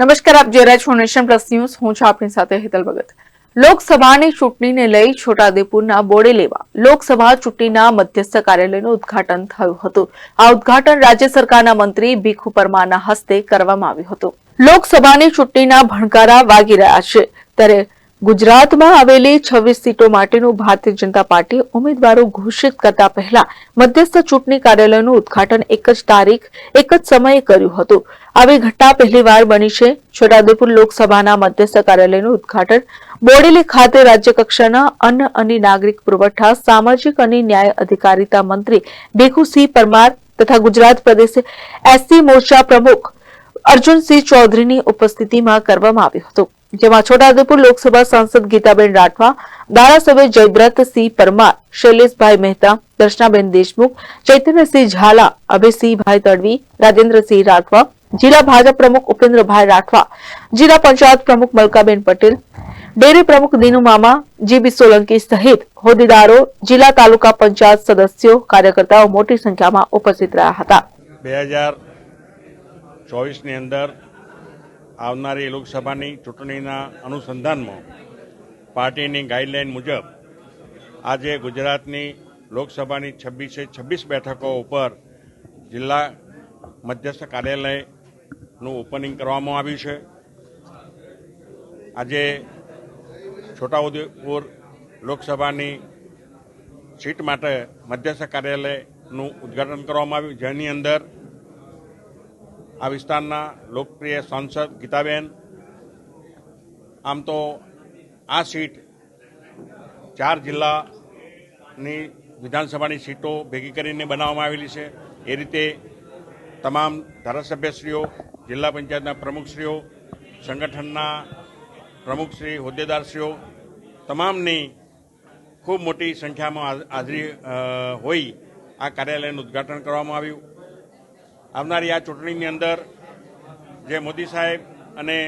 નમસ્કાર, આપ જોઈ રહ્યા છો પ્લસ ન્યૂઝ. હું છું આપની સાથે હેતલ ભગત. લોકસભાની ચૂંટણીને લઈ છોટાઉદેપુરના બોડેલીમાં લોકસભા ચૂંટણીના મધ્યસ્થ કાર્યાલયનું ઉદ્ઘાટન થયું હતું. આ ઉદઘાટન રાજ્ય સરકારના મંત્રી ભીખુ પરમારના હસ્તે કરવામાં આવ્યું હતું. લોકસભાની ચૂંટણીના ભણકારા વાગી રહ્યા છે. ત્યારે ગુજરાતમાં આવેલી છવ્વીસ સીટો માટેનું ભારતીય જનતા પાર્ટી ઉમેદવારો ઘોષિત કરતા પહેલા મધ્યસ્થ ચૂંટણી કાર્યાલયનું ઉદ્ઘાટન એક જ તારીખ, એક જ સમયે કર્યું હતું. આવી ઘટના પહેલીવાર બની છે. છોટાઉદેપુર લોકસભાના મધ્યસ્થ કાર્યાલયનું ઉદ્ઘાટન બોડેલી ખાતે રાજ્ય કક્ષાના અન્ન અને નાગરિક પુરવઠા, સામાજિક અને ન્યાય અધિકારીતા મંત્રી ભીખુસિંહ પરમાર તથા ગુજરાત પ્રદેશ એસસી મોરચા પ્રમુખ અર્જુનસિંહ ચૌધરીની ઉપસ્થિતિમાં કરવામાં આવ્યું હતું. જેમાં છોટાઉદેપુર લોકસભા સાંસદ ગીતાબેન રાઠવા, ધારાસભ્ય જયબ્રતસિંહ પરમાર, શૈલેષભાઈ મહેતા, દર્શનાબેન દેશમુખ, ચૈતન્યસિંહ ઝાલા, અભયસિંહભાઈ તડવી, રાજેન્દ્રસિંહ રાઠવા, જિલ્લા ભાજપ પ્રમુખ ઉપેન્દ્રભાઈ રાઠવા, જિલ્લા પંચાયત પ્રમુખ મલકાબેન પટેલ, ડેરી પ્રમુખ દિનુ મામા, જીબી સોલંકી સહિત હોદ્દેદારો, જિલ્લા તાલુકા પંચાયત સદસ્યો, કાર્યકર્તાઓ મોટી સંખ્યામાં ઉપસ્થિત રહ્યા હતા. બે હજાર ચોવીસની અંદર આવનારી લોકસભાની ચૂંટણીના અનુસંધાનમાં પાર્ટીની ગાઈડલાઈન મુજબ આજે ગુજરાતની લોકસભાની છવ્વીસે છવ્વીસ બેઠકો ઉપર જિલ્લા મધ્યસ્થ કાર્યાલયનું ઓપનિંગ કરવામાં આવ્યું છે. આજે છોટાઉદેપુર લોકસભાની સીટ માટે મધ્યસ્થ કાર્યાલયનું ઉદ્ઘાટન કરવામાં આવ્યું. જેની અંદર આ વિસ્તારના લોકપ્રિય સાંસદ ગીતાબેન, આમ તો આ સીટ ચાર જિલ્લાની વિધાનસભાની સીટો ભેગી કરીને બનાવવામાં આવેલી છે. એ રીતે તમામ ધારાસભ્યશ્રીઓ, જિલ્લા પંચાયતના પ્રમુખશ્રીઓ, સંગઠનના પ્રમુખશ્રી હોદ્દેદારશ્રીઓ, તમામની ખૂબ મોટી સંખ્યામાં હાજ- હાજરી હોઈ આ કાર્યાલયનું ઉદ્ઘાટન કરવામાં આવ્યું. આવનારી આ ચૂંટણીની અંદર જે મોદી સાહેબ અને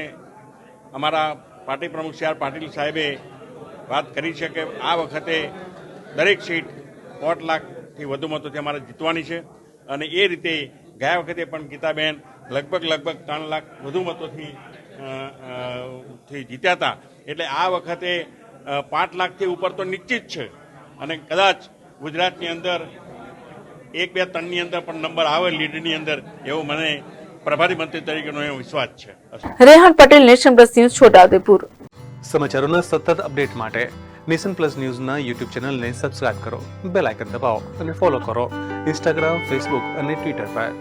અમારા પાર્ટી પ્રમુખ સી આર પાટીલ સાહેબે વાત કરી છે કે આ વખતે દરેક સીટ દોઢ લાખથી વધુ મતોથી અમારે જીતવાની છે. અને એ રીતે ગયા વખતે પણ ગીતાબેન લગભગ લગભગ ત્રણ લાખ વધુ મતોથી થી જીત્યા હતા. એટલે આ વખતે પાંચ લાખથી ઉપર તો નિશ્ચિત છે. અને કદાચ ગુજરાતની અંદર એક બે ત્રણની અંદર પણ નંબર આવે લીડની અંદર એવો મને પ્રભારી મંત્રી તરીકેનો એવો વિશ્વાસ છે. Rehan Patel nation plus news Chhota Udepur. સમાચારોના સતત અપડેટ માટે નેશન પ્લસ ન્યૂઝના યુટ્યુબ ચેનલને સબસ્ક્રાઇબ કરો બેલ આઇકન દબાવો અને ફોલો કરો ઇન્સ્ટાગ્રામ ફેસબુક અને ટ્વિટર પર.